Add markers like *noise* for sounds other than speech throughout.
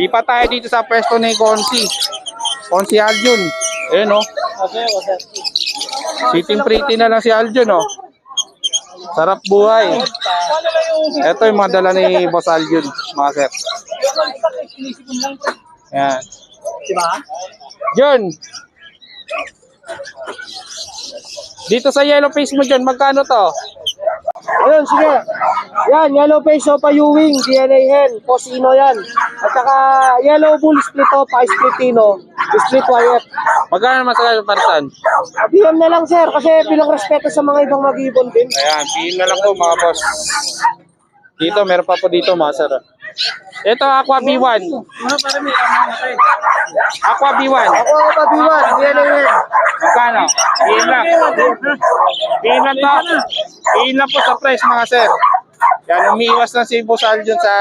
Lipat tayo dito sa pwesto ni Consi. Consi Aljun. Ayun oh. Sitting pretty na lang si Aljun oh. Sarap buhay. Ito yung mga ni Boss Aljun, mga sir. Yan. Diba? Jun. Dito sa yellow face mo Jun, magkano to? Ayun, sige. Yan, yellow face sopa Ewing, DNA hen, Posino yan. At saka yellow bull split opa, split tino, split YF. Magkano naman sa parisan? BM na lang sir, kasi bilang respeto sa mga ibang mag-ibon din. Ayan, piin na lang po mga boss. Dito, meron pa po dito mga sir. Ito, Aqua B1. Aqua B1. Ako ako pa B1, DNA hen. Magkano? Piin lang. Piin lang to. Piin lang po sa price mga sir. Yan, umiiwas na si Boss Aljun sa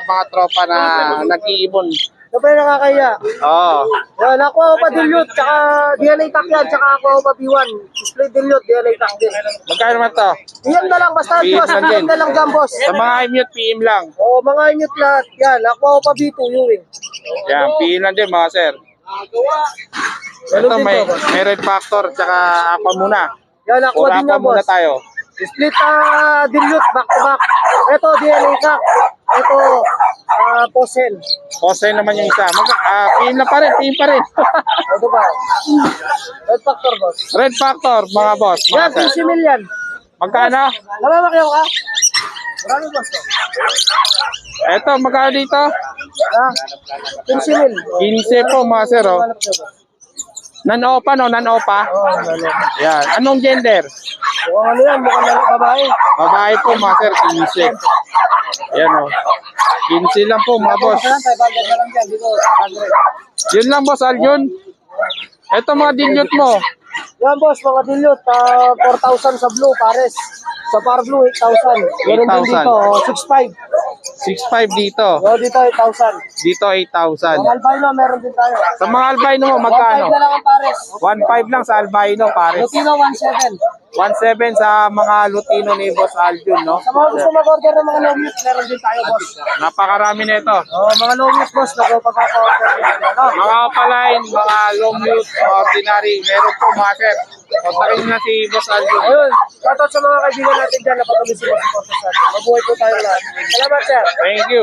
mga tropa na nag-iibon. Ano ba yung nakakaya? Oo. Yan, ako ako pa dilute, tsaka DNA tack yan, tsaka ako pa B1. Split dilute, DNA tack din. Magkano naman to? PM na lang, basta PM boss, lang PM din. na lang dyan boss. Sa mga i-mute, PM lang. Oo, mga inyot lahat. Yan, ako ako pa B2, Ewing. Yan, PM lang din mga sir. Ito, may, may red factor, tsaka aqua muna. Yan, ako Pura din na aqua muna boss. tayo. Split ah dilute back to back. Ito DNA ka. Ito ah posen. Kosay naman yung isa. Mag ah, PM na pa rin, PM pa rin. Ito ba? Red factor boss. red factor, mga boss. Mga Yan, sir. 15 million. Magkano? Namamakyaw ka? Marami boss. to. Ito, magkano dito? Ah, 15 mil. 15 po mga sir. Oh. Nan-opa, no? Nan-opa. Oo, ano. Yan. Anong gender? Mukhang ano yan, mukhang lalaki babae. Babae po mga sir, 15. Yan o. 15 lang po mga boss. Saan, 500 na lang dyan. Dito, 100. Yun lang boss, Aljun. Ito mga dilute mo. Yan boss, mga dilute. ah 4,000 sa blue, pares. Sa par blue, 8,000. Meron din 8,000. dito, oh, 6,500. 6.5 dito. Oh, dito, 8,000. Dito 8,000. Mga albino, meron din tayo. Sa mga albino mo, 1,500 magkano? na lang ang pares. 1.5 lang sa albino, pares. Lutino 1,700. 1.7 sa mga Lutino ni Boss Aljun, no? Sa mga gusto mag-order ng mga mute, meron din tayo, boss. Napakarami na ito. Oh, mga mute, boss, nagpapaka-order din tayo. No? Mga opaline, mga long mute, ordinary, meron po mga sir. Kontakin na si Boss Aljun. Ayun, shoutout sa mga kaibigan natin dyan na patuloy sila sa sa atin. Mabuhay po tayo lahat. Salamat, sir. Thank you.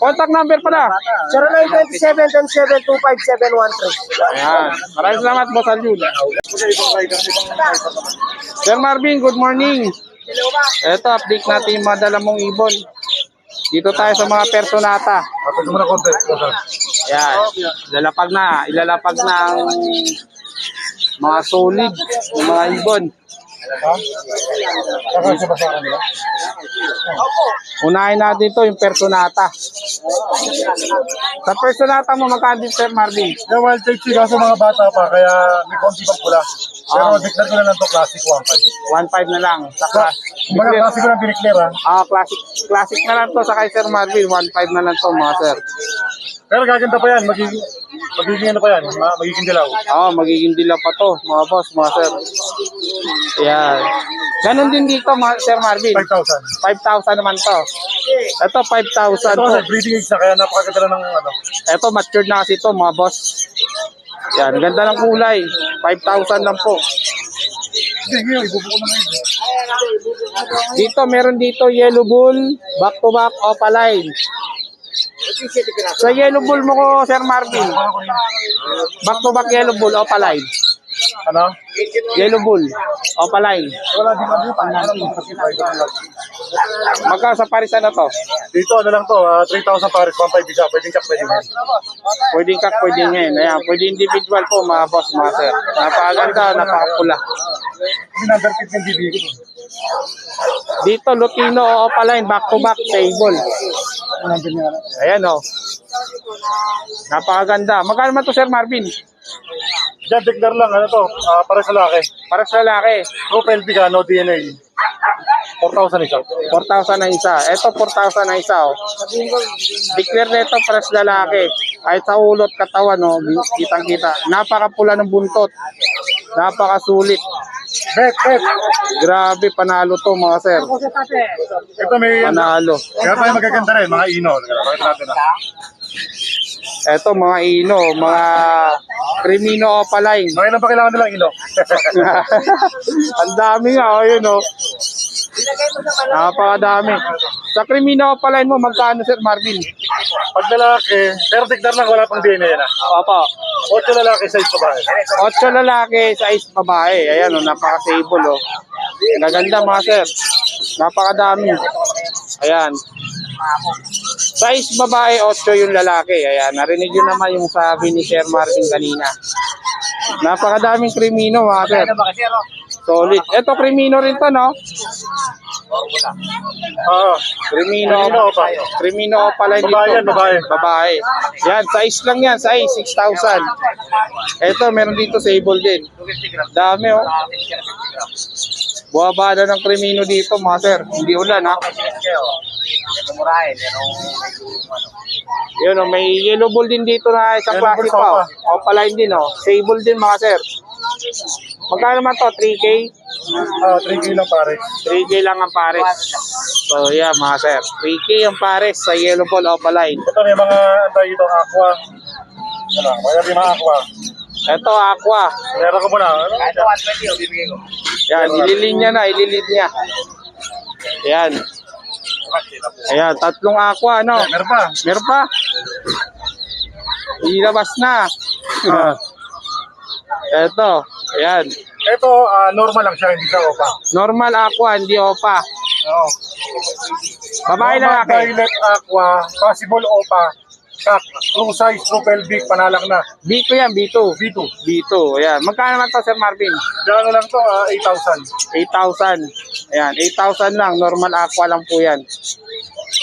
Contact number pala. 0927-10725713. Ayan. Maraming salamat, Boss Aljun. Sir Marvin, good morning. Ito, update natin yung mga dala mong ibon. Dito tayo sa mga personata. Yan. Ilalapag na. Ilalapag na ang mga solid mga ibon. Unahin natin ito yung personata. Sa personata mo, magkano din, Sir Marvin? Yung wild type siya kaso mga bata pa, kaya may konti pang pula. Pero Ah. declare ko na lang to classic 1.5. 1.5 na lang. Sa class. Mga classic ko lang dineclare ha. Ah, classic classic na lang to sa kay Sir Marvin. 1.5 na lang to mga sir. Pero gaganda pa yan, magiging, magiging ano pa yan, ma- magiging dilaw. Oo, magiging dilaw pa to, mga boss, mga sir. Yan. Ganon din dito, mga Sir Marvin. 5,000. 5,000 naman to. Ito, 5,000 Ito kasi to. breeding age na, kaya napakaganda na ng ano. Ito, matured na kasi to, mga boss. Yan, ganda ng kulay. 5,000 lang po. Hindi, ngayon, ibubuko na ngayon. Dito, meron dito yellow bull, back to back, opaline. Sa yellow bull mo ko, Sir Marvin. Back to back yellow bull, opaline. Ano? Yellow bull, opaline. Wala din ang buta. Magka sa parisan na to. Dito, ano lang to, ah, 3,000 pares, 1.5 isa, pwedeng chak, pwedeng yan. Pwede kak, pwede ngayon. Ayan, pwede individual po mga boss, mga sir. Napakaganda, napakapula. Number 15 bibigay ko. Dito, Lutino o Opaline, back to back table. Ayan o. Napakaganda. Magkano man to Sir Marvin? Diyan, declare lang, ano to, ah, para sa laki. Para sa lalaki, True pelvic, no DNA. 4,000 isa. 4,000 na isa. Ito, 4,000 na isa o. Declare na ito para sa lalaki. Kahit sa ulot, katawan o, kitang kita. Napakapula ng buntot. Napakasulit. Bet, bet. Grabe, panalo to mga sir. Ito may, ano, Panalo. kaya tayo magaganda rin, mga ino. Bakit natin. Eto, mga ino, mga Crimino Opaline. Mga ilan pa kailangan nilang ilo? Ang dami nga, oh, yun, oh. Napakadami. Sa Crimino Opaline mo, magkano, Sir Marvin? Pag lalaki, pero tignan lang wala pang DNA na. Opo. Ocho lalaki sa isa babae. Otso lalaki, size babae. Ayan, oh, napaka-stable, oh. Gaganda, mga sir. Napakadami. Ayan. Size babae, 8 yung lalaki. Ayan, narinig yun naman yung sabi ni Sir Marvin kanina. Napakadaming krimino, mga sir. Solid. Ito, krimino rin to, no? Oo. Krimino, Krimino pa. Krimino pala dito. Babae yan, babae. Babae. Yan, size lang yan, size 6,000. Ito, meron dito sable din. Dami, oh. Buwaba na ng krimino dito, mga sir. Hindi ulan, ha? Yun, oh, may yellow ball din dito na isang klase pa. Oh. Opaline din, oh. Sable din, mga sir. Magkano naman to? 3K? Ah, 3 kilo pare. 3K lang ang pares. So, yeah, mga sir. 3K ang pares sa yellow ball opaline. Ito may mga antay dito, aqua. Ano, mga di mga aqua. Ito, aqua. Meron ko muna. Ano? Yan, ililinya na, ililinya. Yan. Ayan, tatlong aqua, ano? Meron pa. Meron pa? Ilabas na. Ito, ayan. Ito, ah, normal lang siya, hindi siya opa. Normal aqua, hindi opa. Oo. Babae Normal lalaki. Violet aqua, possible opa, cut, true size, true pelvic, panalak na. B2 yan, B2. B2. B2, ayan. Magkano naman to, Sir Marvin? Gano lang to, ah, 8,000. 8,000. Ayan, 8,000 lang. Normal aqua lang po yan.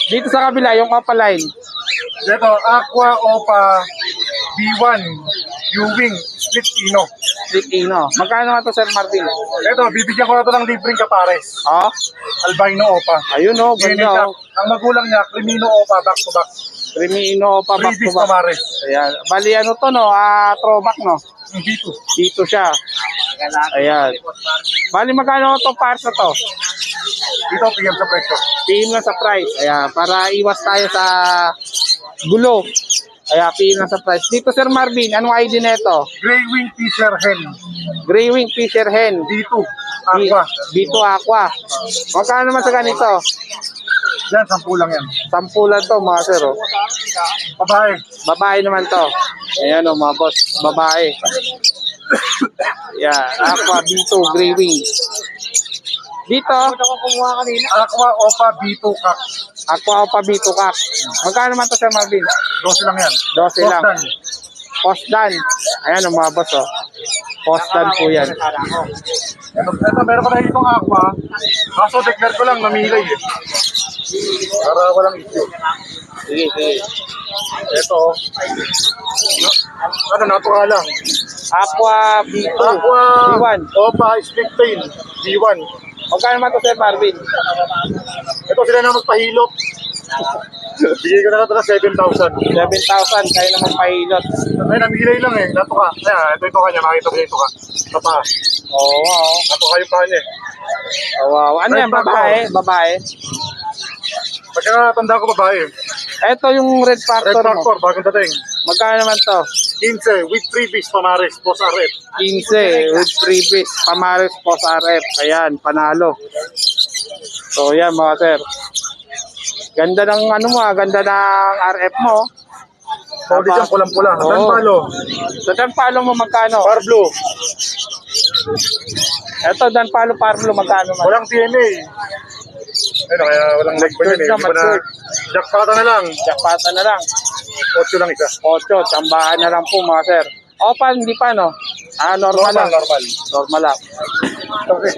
Dito sa kabila, yung opaline. Ito, aqua opa, B1, U-wing, split ino. Split Ino. Magkano naman to, Sir Marvin? Ito, bibigyan ko na to ng libreng kapares. Oh, Albino opa. ayun oh, Gini ganda oh. Ang magulang niya, Crimino opa, back to back. Crimino pa back to British back. Tamares. Ayan. Bali ano to no, ah, throwback no. B2. Dito siya. Ayan. Bali magkano to parts na to? Dito, PM sa presyo. PM lang sa price. Ayan, para iwas tayo sa gulo. Ayan, PM lang sa price. Dito Sir Marvin, anong ID nito? Grey Wing Fisher Hen. Grey Wing Fisher Hen. B2. Aqua. B2 Aqua. Magkano naman sa ganito? Yan, sampu lang yan. Sampulan to mga sir. Oh. Babae. Babae naman to. Ayan o mga boss. Babae. *coughs* yeah, Aqua B2 Grey Wing. Dito, Aqua opa, B2 kak. Aqua Opa B2 Cup. Magkano naman to Sir Marvin? 12 lang yan. 12 lang. Boston. Post dan. Ayan boss oh. Post dan po yan. Ito, ito, meron ko na itong aqua. Kaso declare ko lang, namilay eh. Para walang issue. Sige, sige. Ito. Ano, natural lang. Aqua B2. Aqua B1. Opa Tail. B1. Magkano naman to Sir Marvin? Ito sila na magpahilot. *laughs* Bigay ko na ito ng 7,000. 7,000. Kayo naman pahilot. Ay, namilay lang eh. Natuka. Kaya, ito ito kanya. Makita mo ito ka. Taas. Oo, wow. Natuka yung pa niya eh. Oh, wow. Ano yan? Babae? Babae? Pagkakatanda ko babae. Ito yung red Red factor mo. Factor, bagong dating. Magkano naman to? 15 with freebies pamares, boss RF. 15 with freebies, Pamares Post RF. Ayan, panalo. So, yan mga sir. Ganda ng ano mo, ah, ganda ng RF mo. Solid yan, pulang-pula. Oo. Dan palo. So, dan palo mo magkano? Par blue. Ito, dan palo parlo magkano man? Walang TNA. Ayun, kaya walang leg pa yun eh. Na, na, jackpata na lang. Jakpata na lang. 8 lang isa. 8, tsambahan na lang po mga sir. Opa, hindi pa no? Ah, normal, lang. normal. Normal lang. Okay.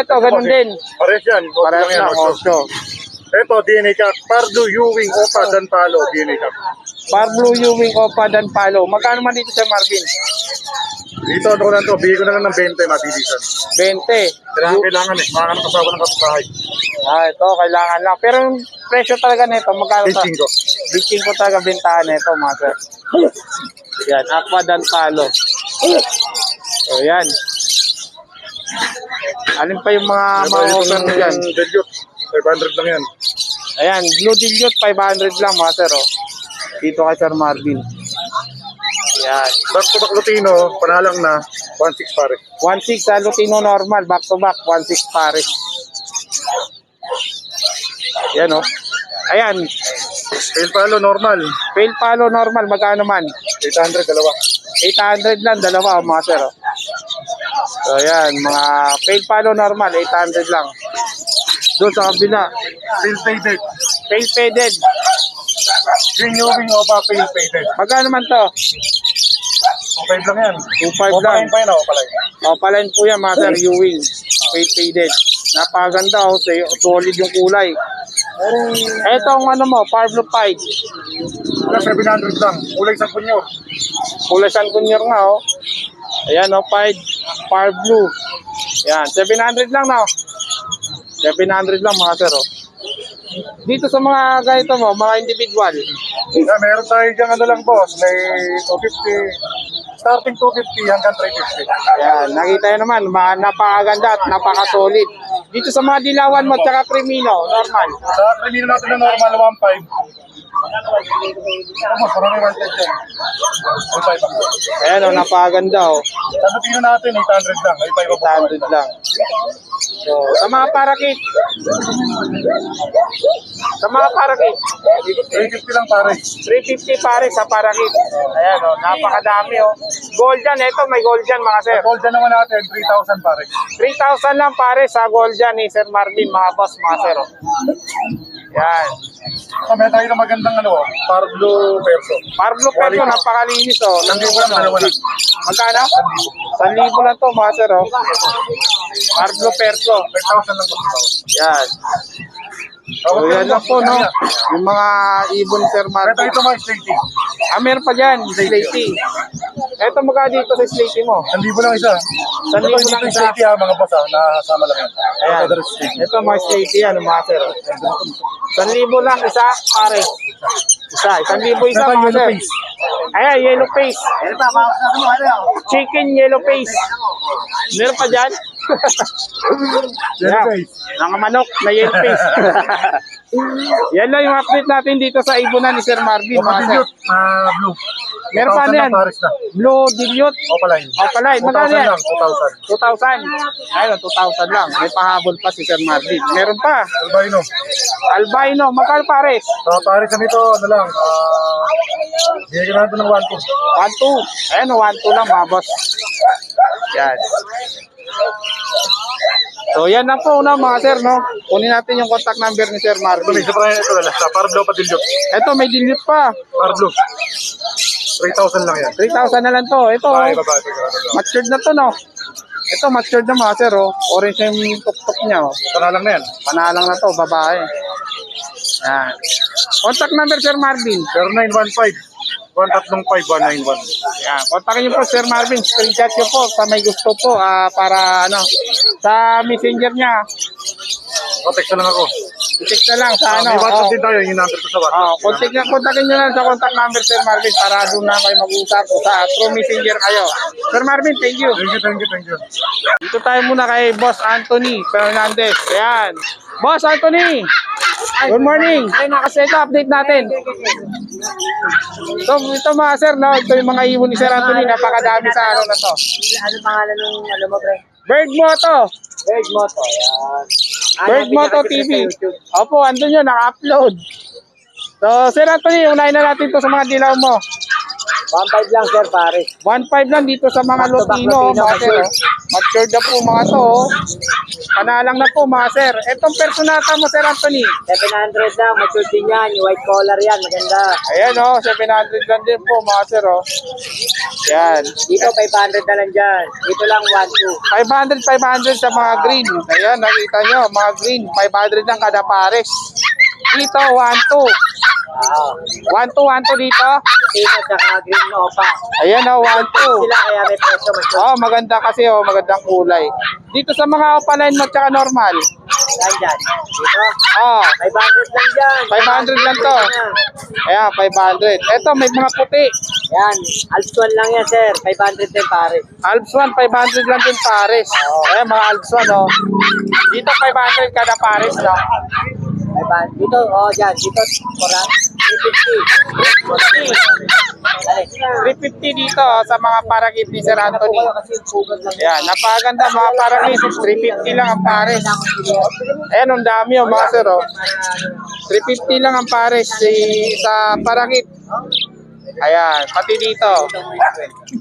Eto, ganun din. Pares yan. 8 Parehas lang yan. lang, 8. 8. Ito, DNA Cup. Pardo, Ewing, Opa, Dan Palo, DNA Cup. Par Blue Ewing Opa Dan Palo. Magkano man dito sa Marvin? Dito, ano ko lang to. Bigay ko na lang ng 20, mabilisan. 20. Kailangan, kailangan eh. Mga kanang kasawa ng kapitbahay. Ah, ito, kailangan lang. Pero yung presyo talaga nito, magkano sa? 15 ko. Bitching ko talaga bintahan nito, mga sir. Yan, Aqua Dan Palo. So, yan. Alin pa yung mga Ito, mga offer mo dyan? Dilute. 500 lang yan. Ayan, Blue Dilute, 500 lang, mga sir. Oh. Dito kay Sir Marvin. Yan. Back to back Lutino, panalang na, 1.6 pare. 1.6 sa Lutino normal, back to back, 1.6 pares. Yan o. Ayan, Tail palo, normal. fail palo normal, magkano man? 800, dalawa. 800 lang, dalawa mga sir. oh. So yan, mga fail palo normal, 800 lang. Doon sa kabila, Tail faded. fail faded. Green Ewing Opa, tail faded. Magkano man to? 2.5 lang yan. 2.5 lang. Opaline pa yan, opaline. O, palain po yan, mga sir, Ewing. Fail faded. Napaganda, oh, sa- solid yung kulay. Ito ang ano mo, Pablo 5. Wala, 700 lang. Kulay sa punyo. Kulay San Kunyor nga, oh. Ayan, oh, 5. Par blue. Yan, 700 lang na, oh. 700 lang, mga sir, oh. Dito sa mga ganito mo, mga individual. Yeah, meron tayo dyan ano lang boss. May 250. Starting 250 hanggang 350. Ayan, nakita nyo naman, ma- napakaganda at napaka-solid. Dito sa mga dilawan mo, tsaka krimino, normal. Sa krimino natin na normal 1.5. Ano boss, parang may 1.5 dyan. 1.5 ako. Ayan, oh, napakaganda, oh. Sa Lutino natin, 800 lang. 8.5 ako. 800 lang. So, sa mga parakit. Sa mga parakit. 350 lang pare. 350 pare sa parakit. Ayan, oh, napakadami, oh. Gold yan, ito, may gold yan, mga sir. Sa gold dyan naman natin, 3,000 pare. 3,000 lang pare sa gold yan ni Sir Marvin, mga boss, mga sir. oh. Yan. So, meron tayo ng magandang ano, Parblo Perso. Parblo Perso, napakalinis, oh. Libo lang, dalawa lang. Magkano? 1,000 lang to, mga sir, oh. Parblo Perso. 5,000 lang po. Yan. So, yan lang po, no? Yung mga ibon Sir Meron tayo Marvin. ito mga slating. Ah, meron pa dyan, Slaty. Eto magka dito sa Slaty mo. 1,000 lang isa. San libo Ito, lang ito yung isa. slating ha, mga boss ha. Nakasama lang yan. Ayan. Ito, mga Slaty yan, mga sir. San libo lang isa, pare. Isa, isang libo isa, mga sir. Ayan, yellow face. Chicken yellow face. Meron pa dyan? *laughs* Yellow face. Mga manok na yellow face. *laughs* yan lang yung update natin dito sa ibunan ni Sir Marvin, mga sir. Ah, blue. Meron pa 2,000 yan. Blue dilute. Opaline. Opaline, magkano 2,000 yan? lang, 2,000. 2,000. Ayun, 2,000 lang. May pahabol pa si Sir Marvin. Meron pa. Albino. Albino, magkano pares? Sa Paris na nito, ano lang, ah, bigyan natin ng 1 1-2. Ayun, 1-2 lang mga boss. Yan. So, yan na po na mga sir, no? Kunin natin yung contact number ni Sir Ito, Marvin. may pa rin ito, wala. Sa Parblo pa dilute. Ito, may dilute pa. Parblo. 3,000 lang yan. 3,000 na lang to. Ito, Babae, oh. babae. sigurado. matured na to, no? Ito, matured na mga sir, oh. Orange na yung tuk-tuk niya, oh. Panalang na yan. Panalang na to, babae. Yan. Contact number, Sir Marvin. 0915 135 191. Yan. Kontakin niyo po, Sir Marvin. Screenshot niyo po sa may gusto po ah, para ano, sa messenger niya. O, text na lang ako. I-text na lang sa Ah, ano. may WhatsApp oh. din tayo, yung number ko sa Oh, WhatsApp. kontak na, kontakin niyo lang sa contact number, Sir Marvin, para doon na kayo mag-usap sa through messenger kayo. Sir Marvin, thank you. Thank you, thank you, thank you. Dito tayo muna kay Boss Anthony Fernandez. Ayan. Boss Anthony! Good morning! Ay, nakaset update natin. So, ito mga sir, no? ito yung mga ibon ni Sir Anthony. Napakadami sa araw na to. Ano pangalan ng ano mo, pre? Bird Moto! Bird Moto, yan. Ah, Bird Moto TV. Opo, andun yun, naka-upload. So, Sir Anthony, unahin na natin to sa mga dilaw mo. 1.5 lang, sir, pare. 1.5 lang dito sa mga Lutino, mga sir. matured. oh. Matured na po mga to. Panalang na po mga sir. Etong personata mo, Sir Anthony. 700 lang, mature din yan. Yung white collar yan, maganda. Ayan oh, 700 lang din po mga sir oh. Yan. Dito, 500 na lang dyan. Dito lang, 1.2. 500, 500 sa mga green. Ayan, nakita nyo, mga green. 500 lang kada pares. Dito, 1, 2. Ah, 1, 2, 1, 2 dito. Tino, saka green no, pa. Ayan oh, 1, 2. Sila, kaya may presyo mature. Oh, maganda kasi oh, magandang kulay. Dito sa mga opaline mo tsaka normal. Saan dyan? Dito, Oh, 500 lang dyan. 500 lang to. Ayan, 500. Ito, may mga puti. Yan, Alps 1 lang yan, sir. 500 din, pare. Alps 1, 500 lang din pares. Ayan, mga Alps 1 oh. Dito 500 kada pares, no? 500. Dito, oh, dyan. Dito, Koran. Dito, 350 dito sa mga paragit ni Sir Anthony. Ayan, napakaganda mga paragit. 350 lang ang pares. Ayan, ang dami oh, mga sir. Oh. 350 lang ang pares si, sa paragit. Ayan, pati dito.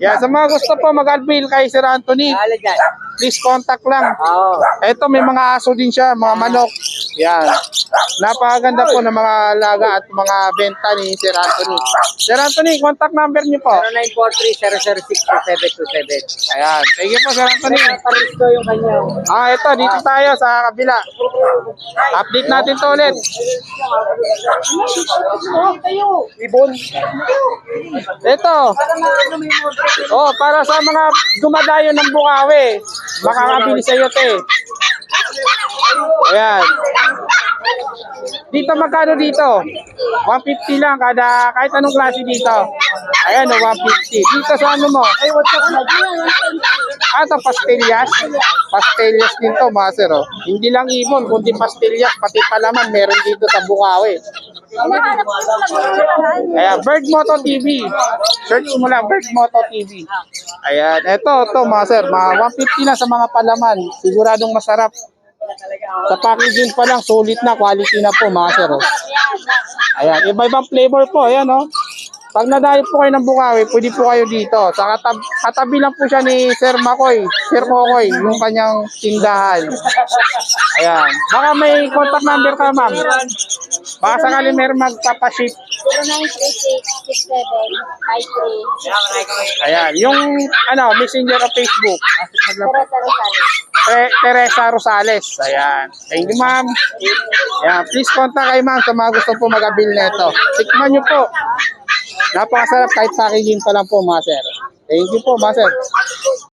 Yan, sa mga gusto po mag-albil kay Sir Anthony, please contact lang. Oo. Ito, may mga aso din siya, mga manok. Yan. Napakaganda po ng mga laga at mga benta ni Sir Anthony. Sir Anthony, contact number niyo po. 0943-006-2727. Ayan. Thank you po, Sir Anthony. Paristo yung kanya. Ah, ito, dito tayo sa kabila. Update natin to ulit. Ibon. Ito. Oh, para sa mga dumadayo ng Bukawi. Makakabili sa iyo, te. Ayan. Dito magkano dito? 150 lang kada kahit anong klase dito. Ayan, oh, 150. Dito sa ano mo? Ay, what's up? Ah, ito, pastillas. Pastillas din to, mga sir. Oh. Hindi lang ibon, kundi pastillas, pati palaman, meron dito sa Bukawi. Ayan, Bird Moto TV. Search mo lang, Bird Moto TV. Ayan, eto, to mga sir, mga 150 na sa mga palaman. Siguradong masarap. Sa packaging pa lang, sulit na, quality na po mga sir. Oh. Ayan, iba-ibang flavor po, ayan oh. Pag nadayo po kayo ng Bukawi, pwede po kayo dito. Sa katab katabi lang po siya ni Sir Makoy, Sir Kokoy, yung kanyang tindahan. Ayan. Baka may contact number ka, ma'am. Baka sakali meron magpapaship. 0936-6753. Ayan. Yung, ano, messenger o Facebook. Te- Teresa Rosales. Ayan. Thank you, ma'am. Ayan. Please contact kay ma'am sa mga gusto po mag-abil nito. Tikman nyo po. Napakasarap kahit packaging pa lang po, mga sir. Thank you po, mga sir.